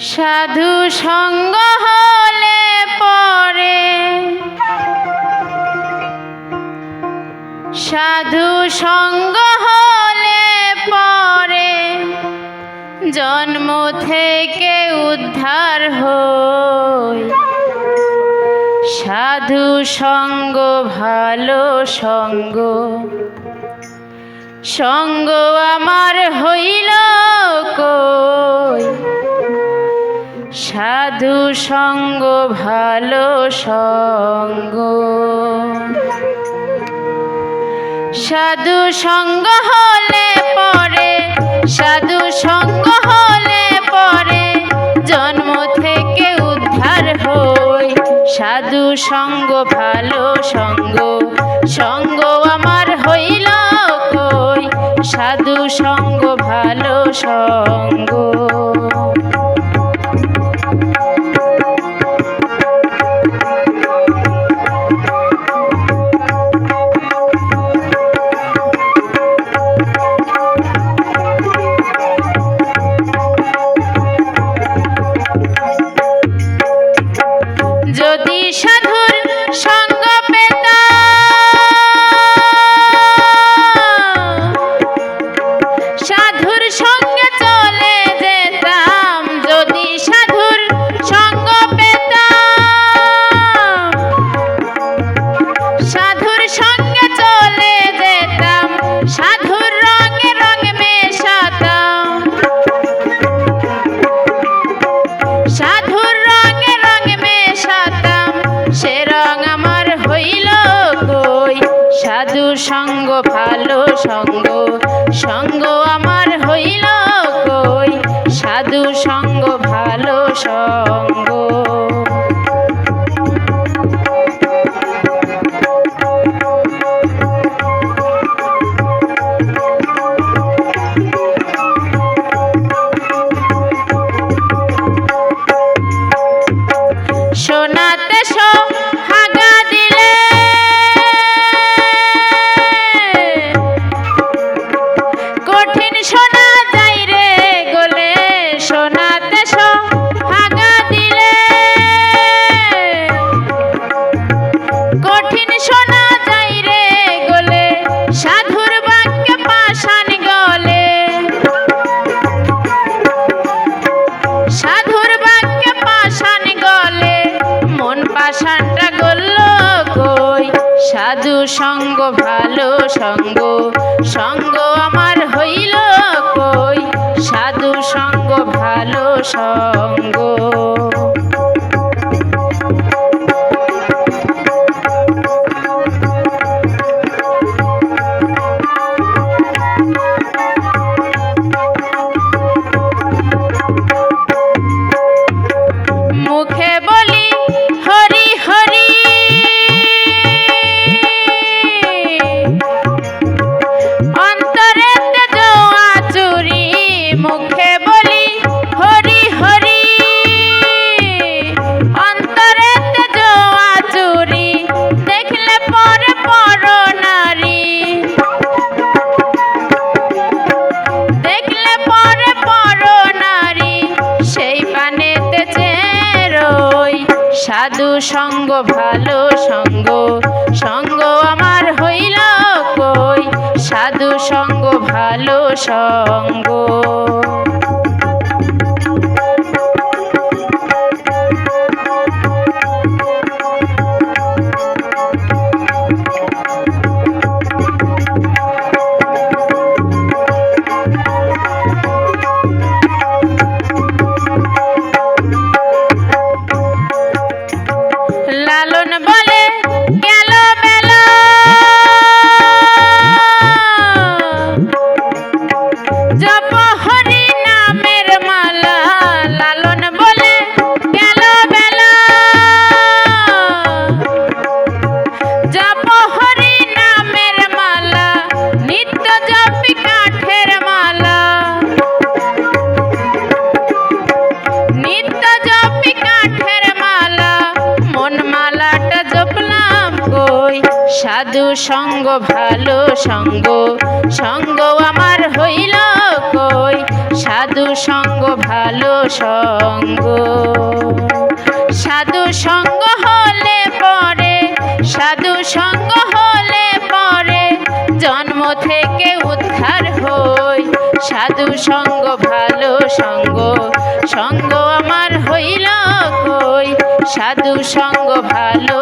সাধু সঙ্গ হলে পরে। সাধু সঙ্গ হলে পরে। জন্ম থেকে উদ্ধার হই। সাধু সঙ্গ, ভালো সঙ্গ। সঙ্গ আমার হইল সাধু সঙ্গ, ভালো সঙ্গ। সাধু সঙ্গ হলে পরে, সাধু সঙ্গ হলে পরে জন্ম থেকে উদ্ধার হই। সাধু সঙ্গ, ভালো সঙ্গ সঙ্গ আমার হইল কই? সাধু সঙ্গ, ভালো সঙ্গ। সাধু সঙ্গ ভালো সঙ্গ সঙ্গ আমার হইল কই? সাধু সঙ্গ ভালো সঙ্গ। সাধু সঙ্গ ভালো সঙ্গ। সঙ্গ আমার হইল কই? সাধু সঙ্গ ভালো সঙ্গ। সঙ্গ ভালো সঙ্গ। সঙ্গ আমার হইল কই? সাধু সঙ্গ ভালো সঙ্গ। সাধু সঙ্গ, ভালো সঙ্গ। সঙ্গ আমার হইল কই? সাধু সঙ্গ, ভালো সঙ্গ। সাধু সঙ্গ হলে পরে, সাধু সঙ্গ হলে পরে জন্ম থেকে উদ্ধার হই। সাধু সঙ্গ, ভালো সঙ্গ সঙ্গ আমার হইল কই? সাধু সঙ্গ, ভালো